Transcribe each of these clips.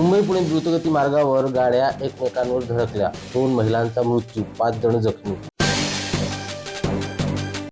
मुंबई पुणे द्रुतगती मार्गावर गाड्या एकमेकांवर धडकल्या. दोन महिलांचा मृत्यू पाच जण जखमी.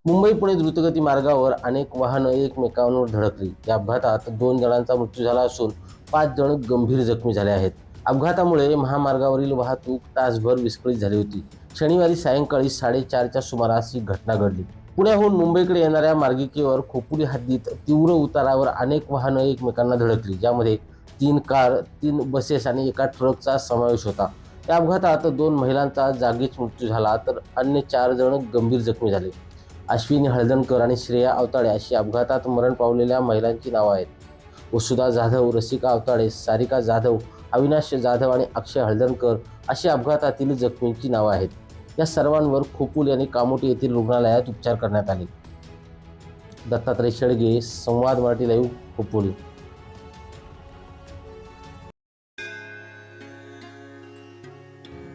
मुंबई पुणे द्रुतगती मार्गावर अनेक वाहनं एकमेकांवर धडकली. या अपघातात दोन जणांचा मृत्यू झाला असून पाच जण गंभीर जखमी झाले आहेत. अपघातामुळे महामार्गावरील वाहतूक तासभर विस्कळीत झाली होती. शनिवारी सायंकाळी साडेचारच्या सुमारास ही घटना घडली. पुण्याहून मुंबईकडे येणाऱ्या मार्गिकेवर खोपुली हद्दीत तीव्र उतारावर अनेक वाहनं एकमेकांना धडकली. ज्यामध्ये तीन कार तीन बसेस आणि एका ट्रकचा समावेश होता. या अपघातात दोन महिलांचा जागीच मृत्यू झाला तर अन्य चार जण गंभीर जखमी झाले. अश्विनी हळदणकर आणि श्रेया अवताडे अशी अपघातात मरण पावलेल्या महिलांची नावं आहेत. वसुधा जाधव रसिका अवताडे सारिका जाधव अविनाश जाधव आणि अक्षय हळदणकर अशी अपघातातील जखमींची नावं आहेत. या सर्वांवर खोपूल आणि कामोटी येथील रुग्णालयात उपचार करण्यात आले. दत्तात्रय शेळगे संवाद मराठी लाईव्ह खोपोली.